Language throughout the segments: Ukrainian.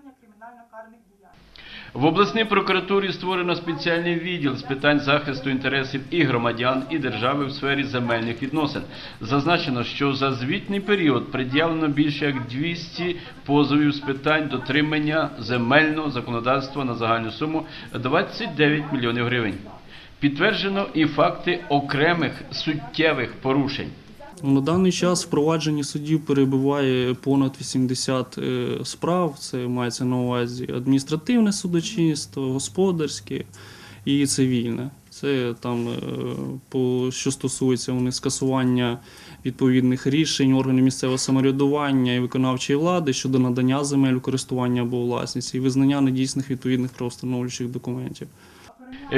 вчинення кримінально-карних діянь. В обласній прокуратурі створено спеціальний відділ з питань захисту інтересів і громадян, і держави в сфері земельних відносин. Зазначено, що за звітний період пред'явлено більше як 200 позовів з питань дотримання земельного законодавства на загальну суму 29 мільйонів гривень. Підтверджено і факти окремих суттєвих порушень. На даний час в провадженні судів перебуває понад 80 е, справ. Це мається на увазі адміністративне судочинство, господарське і цивільне. Це там, е, по, що стосується вони скасування відповідних рішень органів місцевого самоврядування і виконавчої влади щодо надання земель у користування або власність і визнання недійсних відповідних правоустановлюючих документів.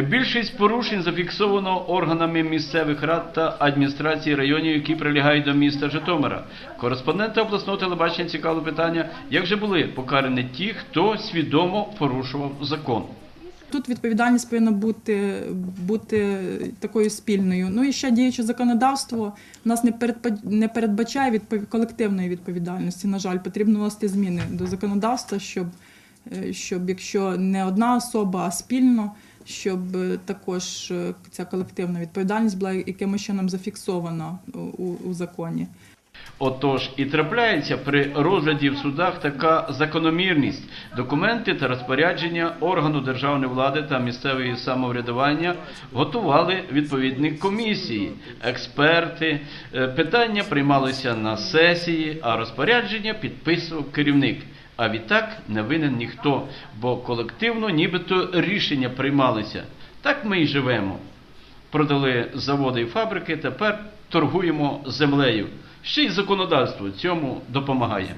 Більшість порушень зафіксовано органами місцевих рад та адміністрації районів, які прилягають до міста Житомира. Кореспондента обласного телебачення цікавило питання, як же були покарані ті, хто свідомо порушував закон. Тут відповідальність повинна бути, бути такою спільною. Ну і ще діюче законодавство у нас не не передбачає відпов- колективної відповідальності. На жаль, потрібно вносити зміни до законодавства, щоб, е, щоб якщо не одна особа, а спільно, щоб е, також е, ця колективна відповідальність була якимось чином зафіксована у, у, законі. Отож, і трапляється при розгляді в судах така закономірність. Документи та розпорядження органу державної влади та місцевої самоврядування готували відповідні комісії, експерти. Е, Питання приймалися на сесії, а розпорядження підписував керівник. А відтак не винен ніхто, бо колективно нібито рішення приймалися. Так ми й живемо. Продали заводи і фабрики, тепер торгуємо землею. Ще й законодавство цьому допомагає.